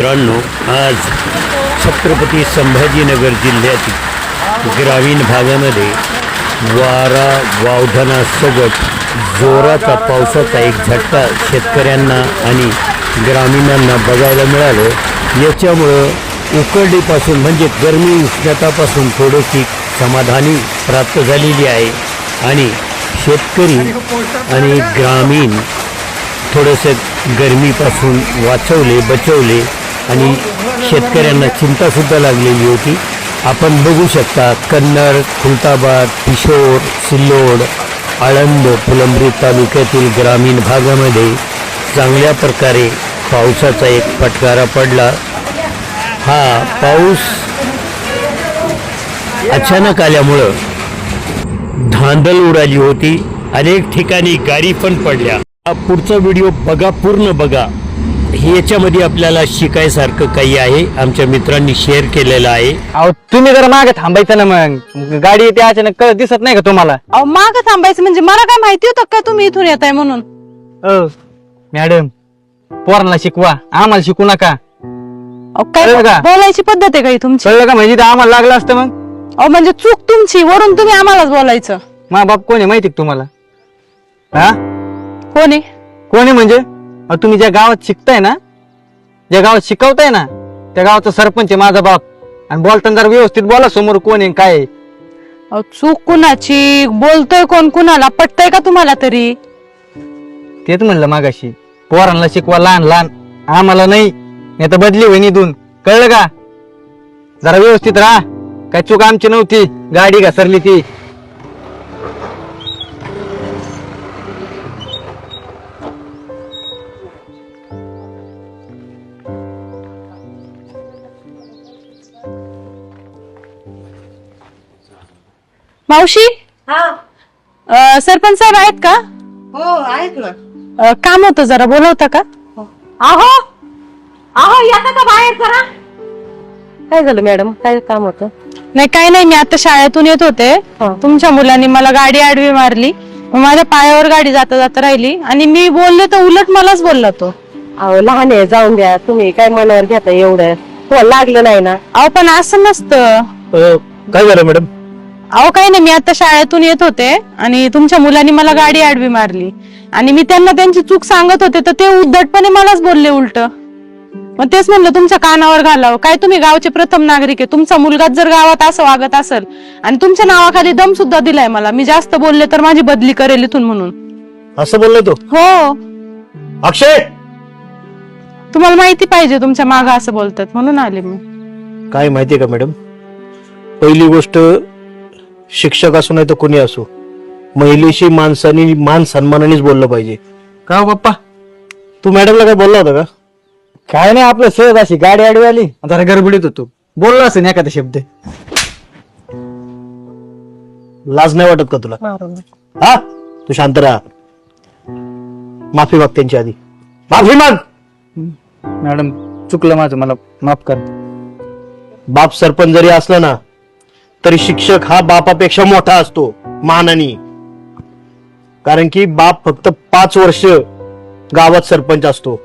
मित्रांनो आज छत्रपती संभाजीनगर जिल्ह्यातील ग्रामीण भागामध्ये वारा वावधनासोबत जोराचा पावसाचा एक झटका शेतकऱ्यांना आणि ग्रामीणांना बघायला मिळालं. याच्यामुळं उकरडीपासून म्हणजे गरमी उष्णतापासून थोडीशी समाधानी प्राप्त झालेली आहे. आणि शेतकरी आणि ग्रामीण थोडंसं गरमीपासून वाचवले बचवले. आणि शेतकऱ्यांना चिंतासुद्धा लागलेली होती. आपण बघू शकता कन्नड खुलताबाद किशोर सिल्लोड आळंद फुलंब्री तालुक्यातील ग्रामीण भागामध्ये चांगल्या प्रकारे पावसाचा एक फटकारा पडला. हा पाऊस अचानक आल्यामुळं धांदल उडाली होती. अनेक ठिकाणी गाडी पण पडल्या. हा पुढचा व्हिडिओ बघा पूर्ण बघा. हे याच्यामध्ये आपल्याला शिकायसारखं काही आहे. आमच्या मित्रांनी शेअर केलेलं आहे. अहो तुम्ही जरा मागे थांबायचं ना मग. गाडी येते अचानक कळत दिसत नाही का तुम्हाला? अहो माग थांबायचं म्हणजे मला काय माहिती होतं का तुम्ही इथून येत आहे म्हणून? अ मॅडम पोरांना शिकवा. आम्हाला शिकू नका. अहो, काय कळलं का? बोलायची पद्धत आहे का ही तुमची? कळलं का? म्हणजे आम्हाला लागलं असतं मग? अहो म्हणजे चूक तुमची. वरून तुम्ही आम्हालाच बोलायचं. मा बाप कोण आहे? माहिती का तुम्हाला? हा? कोणी कोण आहे म्हणजे? अहो, तुम्ही ज्या गावात शिकताय ना ज्या गावात शिकवताय ना त्या गावाचा सरपंच आहे माझा बाप. आणि बोलताना जरा व्यवस्थित बोला समोर कोण आहे काय आहे. अहो, चूक कुणाची? बोलतोय कोण कुणाला? पटतय का तुम्हाला तरी? तेच म्हणलं मागाशी पोरांना शिकवा लहान लहान. आम्हाला नाही नाही तर बदली होईन इथून. कळलं का? जरा व्यवस्थित राहा. काय चूक आमची नव्हती. गाडी घसरली ती. मावशी? हा. अं, सरपंच साहेब आहेत का? हो आहेत ना. अं, काम होतं जरा बोलवता का? अहो! अहो येता का बाहेर करा काय झालं मॅडम? काय काम होतं? नाही काही नाही मी आता शाळेतून येत होते. हा. तुमच्या मुलांनी मला गाडी आडवी मारली. मग माझ्या पायावर गाडी जाता जाता राहिली. आणि मी बोलले तर उलट मलाच बोलला तो. अहो लहान आहे जाऊन द्या. तुम्ही काय मनावर घेता एवढं? हो लागलं नाही ना? अहो पण असं नसतं. काय झालं मॅडम? अहो काही नाही मी आता शाळेतून येत होते आणि तुमच्या मुलांनी मला गाडी आडवी मारली. आणि मी त्यांना त्यांची चूक सांगत होते तर ते उद्धटपणे मलाच बोलले उलट. मग तेच म्हणलं तुमच्या कानावर घालावं. काय तुम्ही गावचे प्रथम नागरिक आहे. तुमचा मुलगाच जर गावात असं वागत असेल आणि तुमच्या नावाखाली दम सुद्धा दिलाय मला मी जास्त बोलले तर माझी बदली करेल इथून म्हणून. असं बोललो तो? हो. अक्षय! तुम्हाला माहिती पाहिजे तुमच्या माग असं बोलतात म्हणून आले मी. काय माहितीये का मॅडम? पहिली गोष्ट शिक्षक असो नाही तर कोणी असो महिलेशी माणसाने मान सन्मानानेच बोललं पाहिजे. का हो बाप्पा? तू मॅडमला काय बोलला होता का? काय नाही आपलं सहज अशी गाडी आडवी आली. जरा गडबडीत होतो. बोललो असेल एखादा शब्द. लाज नाही वाटत का तुला? हा? तू शांत राहा. माफी माग त्यांची आधी. माफी माग! मॅडम चुकलं माझं. मला माफ कर. बाप सरपंच जरी असला ना तरी शिक्षक हा बापापेक्षा मोठा असतो मानानी कारण की बाप फक्त पाच वर्ष गावात सरपंच असतो.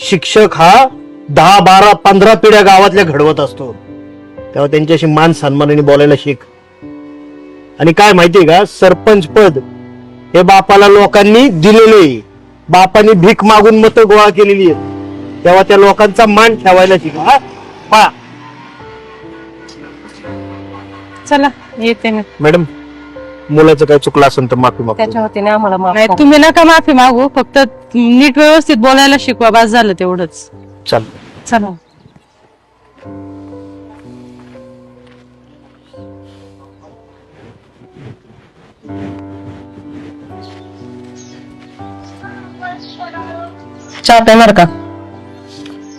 शिक्षक हा दहा बारा पंधरा पिढ्या गावातल्या घडवत असतो. तेव्हा त्यांच्याशी मान सन्मानाने बोलायला शिक. आणि काय माहितीये का? सरपंच पद हे बापाला लोकांनी दिलेले आहे. बापाने भीक मागून मतं गोळा केलेली आहेत. तेव्हा त्या लोकांचा मान ठेवायला शिका हा? चला येते मी मॅडम मुलाचं काय चुकलं असेल तर माफी मागतो त्याच्या वतीने आम्हाला माफ नाही करा. तुम्ही नका माफी मागू फक्त नीट व्यवस्थित बोलायला शिकवा बस झालं तेवढंच. चल चला. चहा पेणार का?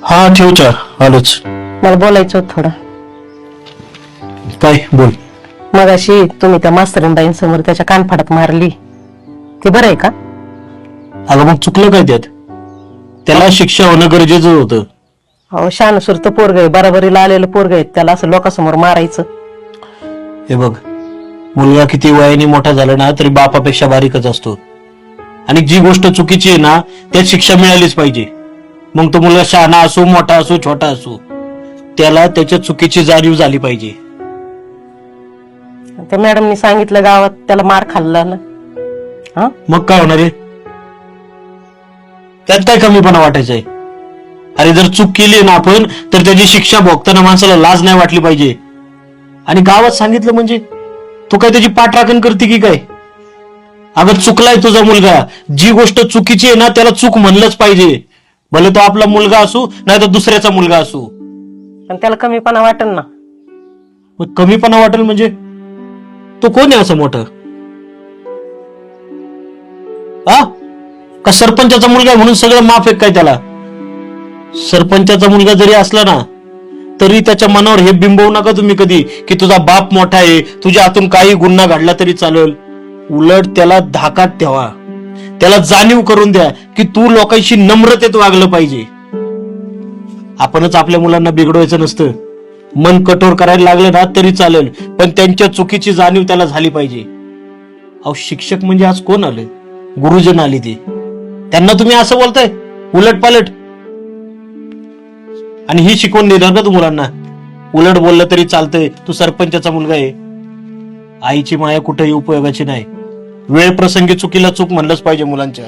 हा ठेव चार आलोच. मला बोलायचं होतं थोडं. काय बोल. मगाशी तुम्ही त्या मास्तरीनबाईंसमोर त्याच्या कानफाडात मारली. ते बरं आहे का? अगं मग चुकलं काय त्यात? त्याला शिक्षा होणं गरजेचं होतं. अहो शानसूर तर पोरग आहे. बराबरीला आलेलं पोरग आहे. त्याला असं लोकांसमोर मारायचं. हे बघ मुलगा किती वयाने मोठा झाला ना तरी बापापेक्षा बारीकच असतो. आणि जी गोष्ट चुकीची आहे ना त्यात शिक्षा मिळालीच पाहिजे. मग तो मुलगा शहाणा असो मोठा असो छोटा असो त्याला त्याच्या चुकीची जाणीव झाली पाहिजे. त्या मॅडमनी सांगितलं गावात त्याला मार खाल्ला ना. हा? मग काय होणार आहे? त्यात काय कमीपणा वाटायचंय? अरे जर चूक केली ना आपण तर त्याची शिक्षा भोगताना माणसाला लाज नाही वाटली पाहिजे. आणि गावात सांगितलं म्हणजे तू काय त्याची पाठराखण करते की काय? अगं चुकलाय तुझा मुलगा जी गोष्ट चुकीची आहे ना त्याला चूक म्हणलंच पाहिजे. भले तो आपला मुलगा असू नाही तर दुसऱ्याचा मुलगा असू. पण त्याला कमीपणा वाटेल ना. मग कमीपणा वाटेल म्हणजे? तो कोण आहे असं मोठं? हा? का सरपंचाचा मुलगा म्हणून सगळं माफ आहे काय त्याला? सरपंचाचा मुलगा जरी असला ना तरी त्याच्या मनावर हे बिंबवू नका तुम्ही कधी की तुझा बाप मोठा आहे तुझ्या हातून काही गुन्हा घडला तरी चालेल. उलट त्याला धाकात ठेवा. त्याला जाणीव करून द्या की तू लोकांशी नम्रतेत वागलं पाहिजे. आपणच आपल्या मुलांना बिघडवायचं नसतं. मन कठोर करायला लागलं ना तरी चालेल. पण त्यांच्या चुकीची जाणीव त्याला झाली पाहिजे. अहो शिक्षक म्हणजे आज कोण आले गुरुजन आले ते. त्यांना तुम्ही असं बोलताय? उलट पालट आणि ही शिकवण देणार का तू मुलांना? उलट बोललं तरी चालतंय. तू सरपंचाचा मुलगा आहे. आईची माया कुठेही उपयोगाची नाही. वेळ प्रसंगी चुकीला चूक म्हणलंच पाहिजे मुलांच्या.